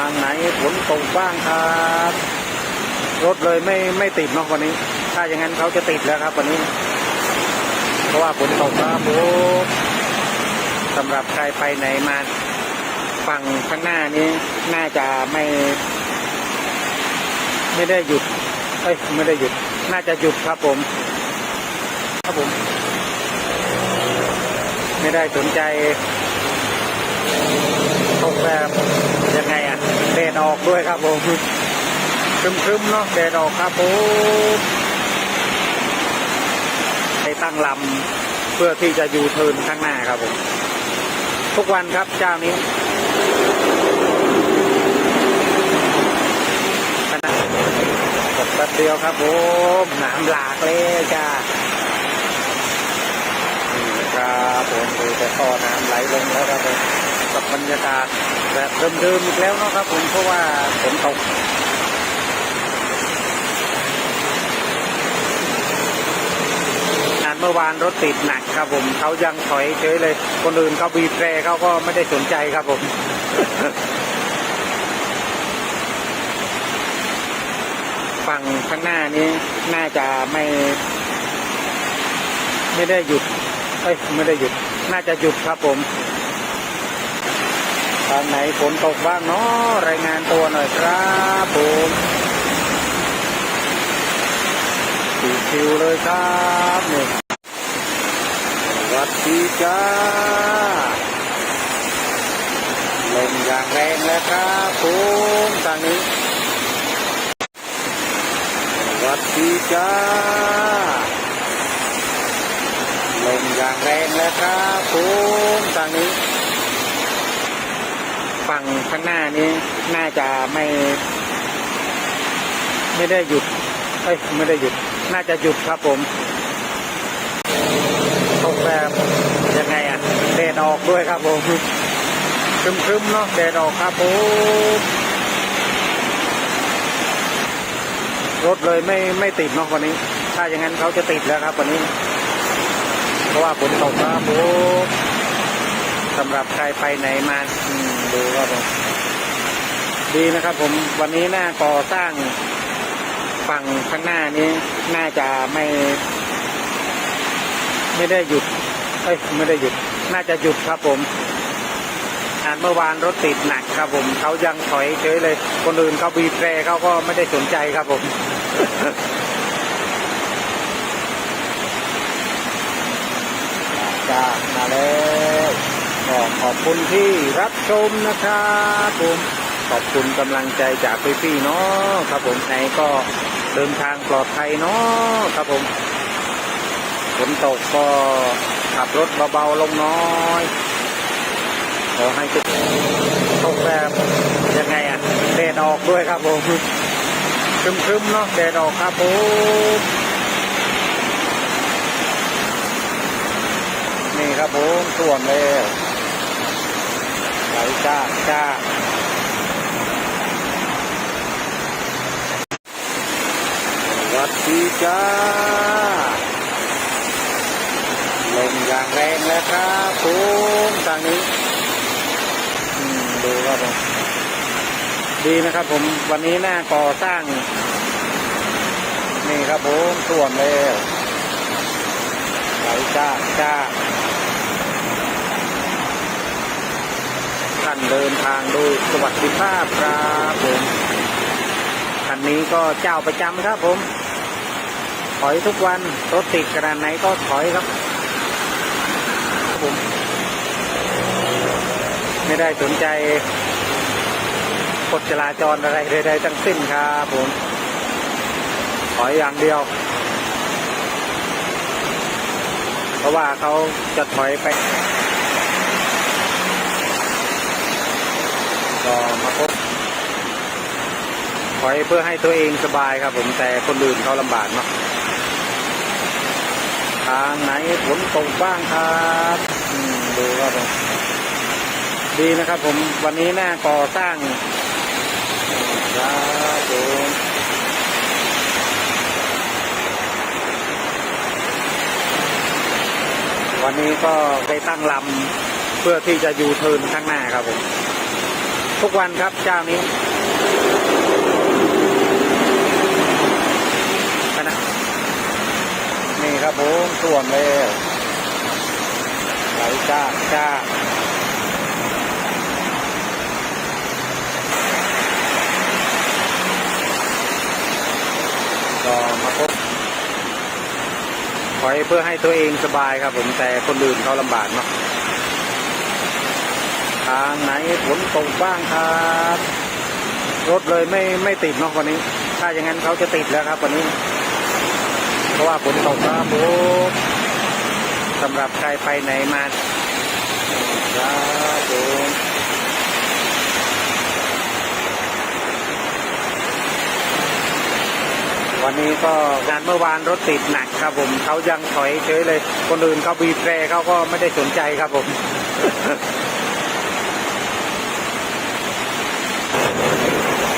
างไหนฝนตกบ้างครับรถเลยไม่ไม่ติดเนาะวันนี้ ถ้าอย่างนั้นเขาจะติดแล้วครับ วันนี้ เพราะว่าฝนตกครับผมสำหรับใครไปไหนมาฝั่งข้างหน้านี้ น่าจะไม่ ไม่ได้หยุดเอ้ยไม่ได้หยุด น่าจะหยุดครับผม ครับผม ไม่ได้สนใจตกแบบ ดออกด้วยครับผมครึมๆเนาะแดดออกครับผมไปตั้งลำเพื่อที่จะยูเทิร์นข้างหน้าครับผม ทุกวันครับเจ้านี้ขนาดตกแป๊บเดียวครับผมหนามหลากเลยจ้านี่ครับผมดูแต่ท่อน้ำไหลลงแล้วครับผม กับบรรยากาศแบบเดิมๆอีกแล้วนะครับผมเพราะว่าฝนตกงานเมื่อวานรถติดหนักครับผมเขายังถอยเฉยเลย คนอื่นเขาบีบแตรเขาก็ไม่ได้สนใจครับผมฝั่งข้างหน้านี้น่าจะไม่ ไม่ได้หยุดเอ้ยไม่ได้หยุด น่าจะหยุดครับผม ทางไหนฝนตกบ้างเนาะรายงานตัวหน่อยครับผมชิวๆเลยครับนี่สวัสดีจ้าลมอย่างแรงแล้วครับผมทางนี้สวัสดีจ้าลมอย่างแรงแล้วครับผมทางนี้ ฝั่งข้างหน้านี้น่าจะไม่ ไม่ได้หยุดเอ้ยไม่ได้หยุด น่าจะหยุดครับผมตกแบบยังไงอะแดดออกด้วยครับผมครึมๆเนาะแดดออกครับผมรถเลยไม่ไม่ติดเนาะวันนี้ ถ้าอย่างนั้นเขาจะติดแล้วครับวันนี้ เพราะว่าฝนตกครับผม สำหรับใครไปไหนมาดูครับผมดีนะครับ ผมวันนี้หน้าก่อสร้างฝั่งข้างหน้านี้ น่าจะไม่ ไม่ได้หยุดเอ้ยไม่ได้หยุด น่าจะหยุดครับผมอ่านเมื่อวานรถติดหนักครับ ผมเขายังถอยเฉยเลย คนอื่นเขาบีบแตรเขาก็ไม่ได้สนใจครับผมจ้ามาแล้ว ก็ขอบคุณที่รับชมนะครับผมขอบคุณกำลังใจจากพี่ๆเนาะครับผมไหนก็เดินทางปลอดภัยเนาะครับผมฝนตกก็ขับรถเบาๆลงน้อยขอให้ทุกตกแบบยังไงอะแดดออกด้วยครับผมครึมๆเนาะแดดออกครับผมนี่ครับผมส่วนเลย ไหลจ้าจ้าวัสดีจ้า ลมอย่างแรงแล้วครับผมทางนี้อืมดูครับผมดีนะครับผมวันนี้หน้าก่อสร้าง นี่ครับผมส่วนเลยไหลจ้าจ้า ท่านเดินทางโดยสวัสดิภาพครับผมคันนี้ก็เจ้าประจำครับผม ถอยทุกวันรถติดขนาดไหนก็ถอยครับผมไม่ได้สนใจกฎจราจรอะไรใดๆทั้งสิ้นครับผม ถอยอย่างเดียว เพราะว่าเขาจะถอยไป ก็มาพบถอยเพื่อให้ตัวเองสบายครับผมแต่คนอื่นเขาลำบากเนาะทางไหนฝนตกบ้างครับดูครับผมดีนะครับผมวันนี้หน้าก่อสร้างครับผมวันนี้ก็ไปตั้งลำเพื่อที่จะยูเทิร์นข้างหน้าครับผม ทุกวันครับเจ้านี้นะนี่ครับผมท่วมเลยไหลจ้าจ้าก็มาพบถอยเพื่อให้ตัวเองสบายครับผมแต่คนอื่นเขาลำบากเนาะางไหนฝนตกบ้างครับรถเลยไม่ไม่ติดเนาะวันนี้ ถ้าอย่างนั้นเขาจะติดแล้วครับวันนี้ เพราะว่าฝนตกครับผมสำหรับใครไปไหนมาครับผมวันนี้ก็งานเมื่อวานรถติดหนักครับผมเขายังถอยเฉยเลย คนอื่นเขาบีบแตรเขาก็ไม่ได้สนใจครับผม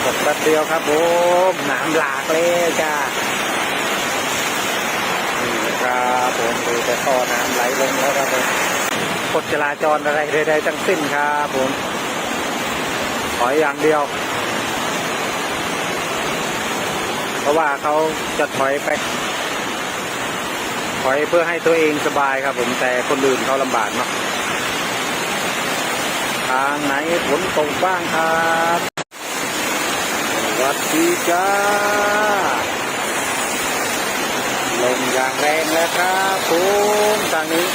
ตก แป๊บเดียวครับผมน้ำหลากเลยจ้านี่ครับผมดูแต่ท่อน้ำไหลลงแล้วครับผมกฎจราจรอะไรใดๆทั้งสิ้นครับผมขออย่างเดียว เพราะว่าเขาจะถอยไปถอยเพื่อให้ตัวเองสบายครับผมแต่คนอื่นเขาลำบากเนาะทางไหนฝนตกบ้างครับ วัสดีจ้าลงอย่างแรงแล้วครับผมทางนี้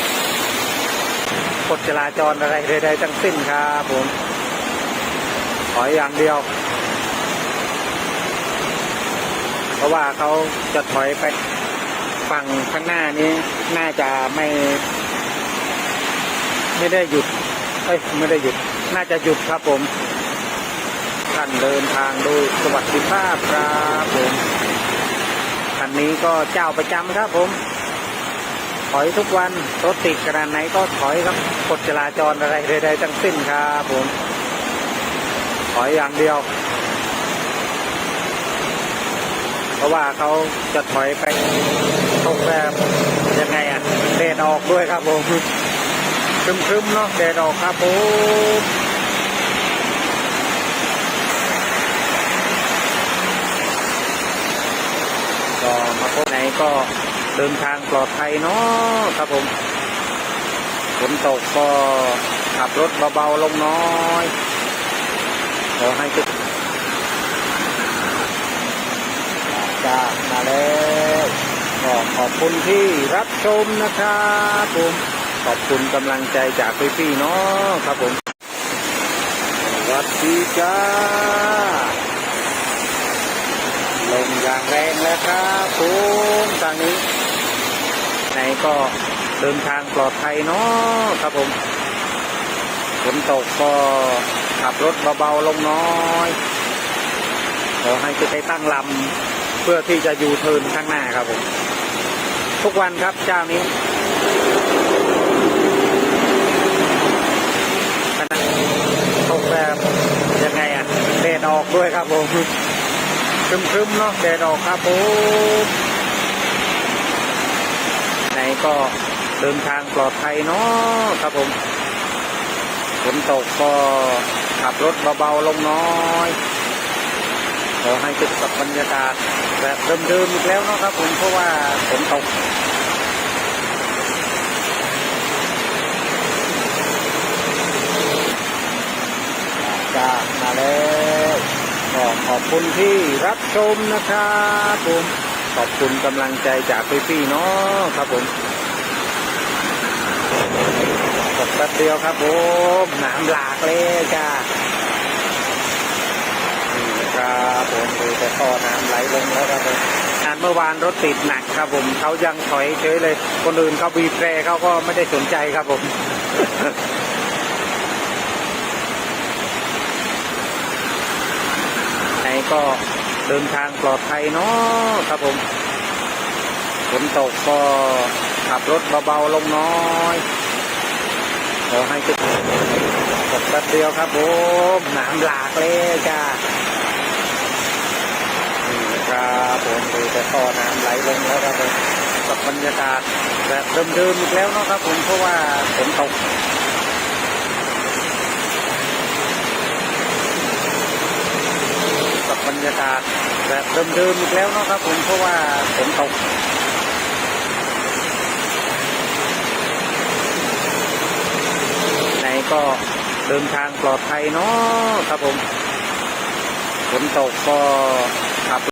กฎจราจรอะไรใดๆทั้งสิ้นครับผม ขออย่างเดียว เพราะว่าเขาจะถอยไปฝั่งข้างหน้านี้ น่าจะไม่ ไม่ได้หยุดเอ้ยไม่ได้หยุด น่าจะหยุดครับผม ท่านเดินทางโดยสวัสดิภาพครับผมคันนี้ก็เจ้าประจำครับผม ถอยทุกวันรถติดขนาดไหนก็ถอยครับกฎจราจรอะไรใดๆทั้งสิ้นครับผม ถอยอย่างเดียว เพราะว่าเขาจะถอยไปตกแบบยังไงอะแดดออกด้วยครับผมครึมๆเนาะแดดออกครับผม ก็มาพบไหนก็เดินทางปลอดภัยเนาะครับผมฝนตกก็ขับรถเบาๆลงน้อยขอให้ทุกจ้ามาแล้วก็ขอบคุณที่รับชมนะครับผมขอบคุณกำลังใจจากพี่ๆเนาะครับผม สวัสดีจ้า ลงอย่างแรงแล้วครับผมทางนี้ ไหนก็เดินทางปลอดภัยเนาะครับผมฝนตกก็ขับรถเบาๆลงน้อยขอให้จะไปตั้งลำเพื่อที่จะอยู่เทิร์นข้างหน้าครับผม ทุกวันครับเจ้านี้ตกแบบยังไงอะแดดออกด้วยครับผม ครึมๆเนาะแดดออกครับผมไหนก็เดินทางปลอดภัยเนาะครับผมฝนตกก็ขับรถเบาๆลงน้อยขอให้ติดกับบรรยากาศแบบเดิมๆอีกแล้วเนาะครับผมเพราะว่าฝนตกจ้ามาแล้ว ขอบคุณที่รับชมนะครับผมขอบคุณกำลังใจจากพี่ๆเนาะครับผมตกแป๊บเดียวครับผมน้ำหลากเลยจ้านี่ครับผมดูแต่ท่อน้ำไหลลงแล้วครับผมงานเมื่อวานรถติดหนักครับผมเขายังถอยเฉยเลย คนอื่นเขาบีบแตรเขาก็ไม่ได้สนใจครับผม ไหน ก็เดินทางปลอดภัยเนาะครับผมฝนตกก็ขับรถเบาๆลงน้อยขอให้ทุกตกแป๊บเดียวครับผมน้ำหลากเลยจ้านี่ครับผมดูแต่ท่อน้ำไหลลงแล้วครับผมกับบรรยากาศแบบเดิมๆอีกแล้วเนาะครับผมเพราะว่าฝนตก รรยากาศแบบเดิมๆอีกแล้วเนาะครับผมเพราะว่าฝนตกไหนก็เดินทางปลอดภัยเนาะครับผมฝนตกก็